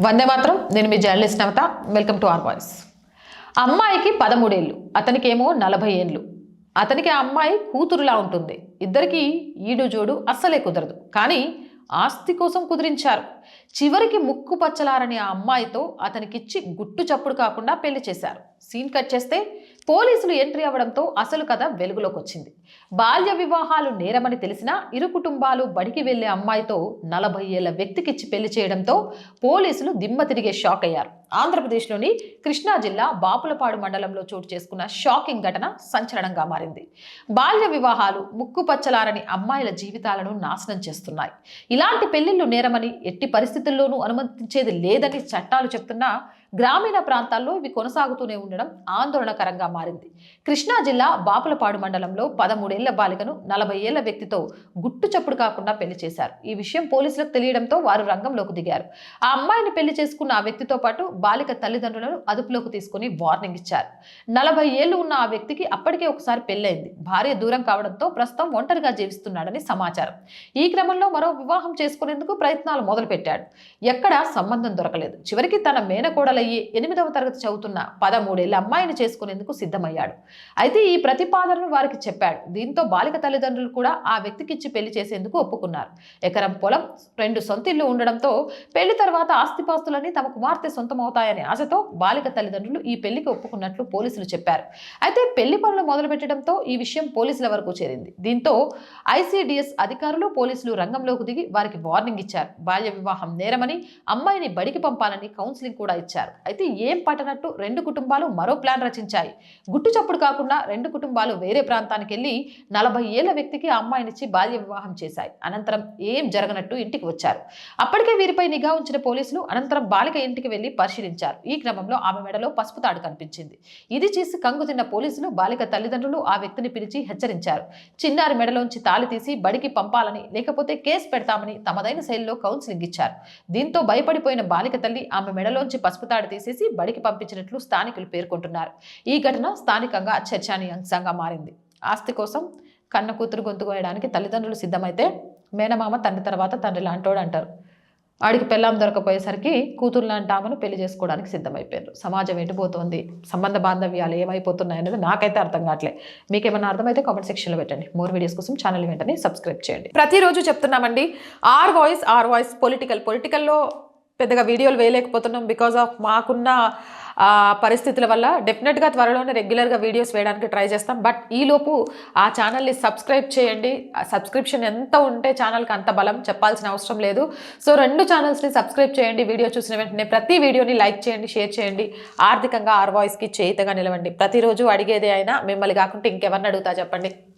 వందే మాత్రం. నేను మీ journalist Navata. Welcome to R voice. అమ్మాయికి పదమూడేళ్ళు అతనికేమో నలభై ఏళ్ళు అతనికి ఆ అమ్మాయి కూతురులా ఉంటుంది. ఇద్దరికి ఈడు జోడు అస్సలే కుదరదు. కానీ ఆస్తి కోసం కుదిరించారు. చివరికి ముక్కు పచ్చలారని ఆ అమ్మాయితో అతనికిచ్చి గుట్టు చప్పుడు కాకుండా పెళ్ళి చేశారు. సీన్ కట్ చేస్తే పోలీసులు ఎంట్రీ అవ్వడంతో అసలు కథ వెలుగులోకి వచ్చింది బాల్య వివాహాలు నేరమని తెలిసినా ఇరు కుటుంబాలు బడికి వెళ్ళే అమ్మాయితో నలభై ఏళ్ళ వ్యక్తికిచ్చి పెళ్ళి చేయడంతో పోలీసులు దిమ్మ తిరిగే షాక్ అయ్యారు. ఆంధ్రప్రదేశ్లోని కృష్ణా జిల్లా బాపులపాడు మండలంలో చోటు చేసుకున్న షాకింగ్ ఘటన సంచలనంగా మారింది. బాల్య వివాహాలు ముక్కు పచ్చలారని అమ్మాయిల జీవితాలను నాశనం చేస్తున్నాయి. ఇలాంటి పెళ్ళిళ్ళు నేరమని ఎట్టి పరిస్థితి పరిస్థితుల్లోనూ అనుమతించేది లేదని చట్టాలు చెప్తున్నా గ్రామీణ ప్రాంతాల్లో ఇవి కొనసాగుతూనే ఉండడం ఆందోళనకరంగా మారింది. కృష్ణా జిల్లా బాపులపాడు మండలంలో పదమూడేళ్ళ బాలికను నలభై ఏళ్ళ వ్యక్తితో గుట్టు చప్పుడు కాకుండా పెళ్ళి చేశారు. ఈ విషయం పోలీసులకు తెలియడంతో వారు రంగంలోకి దిగారు. ఆ అమ్మాయిని పెళ్ళి చేసుకున్న ఆ వ్యక్తితో పాటు బాలిక తల్లిదండ్రులను అదుపులోకి తీసుకుని వార్నింగ్ ఇచ్చారు. నలభై ఏళ్ళు ఉన్న ఆ వ్యక్తికి అప్పటికే ఒకసారి పెళ్ళైంది భార్య దూరం కావడంతో ప్రస్తుతం ఒంటరిగా జీవిస్తున్నాడని సమాచారం. ఈ క్రమంలో మరో వివాహం చేసుకునేందుకు ప్రయత్నాలు మొదలుపెట్టాడు. ఎక్కడా సంబంధం దొరకలేదు. చివరికి తన మేనకోడలయ్యి ఎనిమిదవ తరగతి చదువుతున్న పదమూడేళ్ళ అమ్మాయిని చేసుకునేందుకు సిద్ధమయ్యాడు. అయితే ఈ ప్రతిపాదనను వారికి చెప్పాడు. దీంతో బాలిక తల్లిదండ్రులు కూడా ఆ వ్యక్తికి ఇచ్చి పెళ్ళి చేసేందుకు ఒప్పుకున్నారు. ఎకరం పొలం రెండు సొంత ఇల్లు ఉండడంతో పెళ్ళి తర్వాత ఆస్తిపాస్తులన్నీ తమ కుమార్తె సొంతమవుతాయనే ఆశతో బాలిక తల్లిదండ్రులు ఈ పెళ్ళికి ఒప్పుకున్నట్లు పోలీసులు చెప్పారు. అయితే పెళ్ళి పనులు మొదలుపెట్టడంతో ఈ విషయం పోలీసుల వరకు చేరింది. దీంతో ఐసీడీఎస్ అధికారులు పోలీసులు రంగంలోకి దిగి వారికి వార్నింగ్ ఇచ్చారు. బాల్య వివాహం నేరమని అమ్మాయిని బడికి పంపాలని కౌన్సిలింగ్ కూడా ఇచ్చారు. అయితే ఏం పట్టనట్టు రెండు కుటుంబాలు మరో ప్లాన్ రచించాయి. గుట్టు చప్పుడు కాకుండా రెండు కుటుంబాలు వేరే ప్రాంతానికి వెళ్ళి నలభై ఏళ్ళ వ్యక్తికి ఆ అమ్మాయినిచ్చి బాల్య వివాహం చేశాయి. అనంతరం ఏం జరగనట్టు ఇంటికి వచ్చారు. అప్పటికే వీరిపై నిఘా ఉంచిన పోలీసులు అనంతరం బాలిక ఇంటికి వెళ్ళి పరిశీలించారు. ఈ క్రమంలో ఆమె మెడలో పసుపు తాడు కనిపించింది. ఇది చేసి కంగు తిన్న పోలీసులు బాలిక తల్లిదండ్రులు ఆ వ్యక్తిని పిలిచి హెచ్చరించారు. చిన్నారి మెడలోంచి తాళి తీసి బడికి పంపాలని లేకపోతే కేసు పెడతామని తమదైన శైలిలో కౌన్సిలింగ్ ఇచ్చారు. దీంతో భయపడిపోయిన బాలిక తల్లి ఆమె మెడలోంచి పసుపు తాడు తీసేసి బడికి పంపించినట్లు స్థానికులు పేర్కొంటున్నారు. ఈ ఘటన స్థానికంగా చర్చనీయాంశంగా మారింది. ఆస్తి కోసం కన్న కూతురు గొంతు కోయడానికి తల్లిదండ్రులు సిద్ధమైతే మేనమామ తండ్రి తర్వాత తండ్రి లాంటోడు అంటారు వాడికి పెళ్ళాం దొరకపోయేసరికి కూతురు లాంటి ఆమెను పెళ్ళి చేసుకోవడానికి సిద్ధమైపోయారు. సమాజం ఎటుపోతుంది? సంబంధ బాంధవ్యాలు ఏమైపోతున్నాయి అనేది నాకైతే అర్థం కావట్లే. మీకేమైనా అర్థమైతే కామెంట్ సెక్షన్లో పెట్టండి. మోర్ వీడియోస్ కోసం ఛానల్ వెంటనే సబ్స్క్రైబ్ చేయండి. ప్రతిరోజు చెప్తున్నామండి R voice R voice political. పొలిటికల్లో పెద్దగా వీడియోలు వేయలేకపోతున్నాం బికాజ్ ఆఫ్ మాకున్న పరిస్థితుల వల్ల డెఫినెట్గా త్వరలోనే రెగ్యులర్గా వీడియోస్ వేయడానికి ట్రై చేస్తాం. బట్ ఈలోపు ఆ ఛానల్ని సబ్స్క్రైబ్ చేయండి. సబ్స్క్రిప్షన్ ఎంత ఉంటే ఛానల్కి అంత బలం చెప్పాల్సిన అవసరం లేదు. సో రెండు ఛానల్స్ని సబ్స్క్రైబ్ చేయండి. వీడియో చూసిన వెంటనే ప్రతి వీడియోని లైక్ చేయండి షేర్ చేయండి. ఆర్థికంగా ఆర్ వాయిస్కి చేయితగా నిలవండి. ప్రతిరోజు అడిగేదే అయినా మిమ్మల్ని కాకుండా ఇంకెవరిని అడుగుతా చెప్పండి.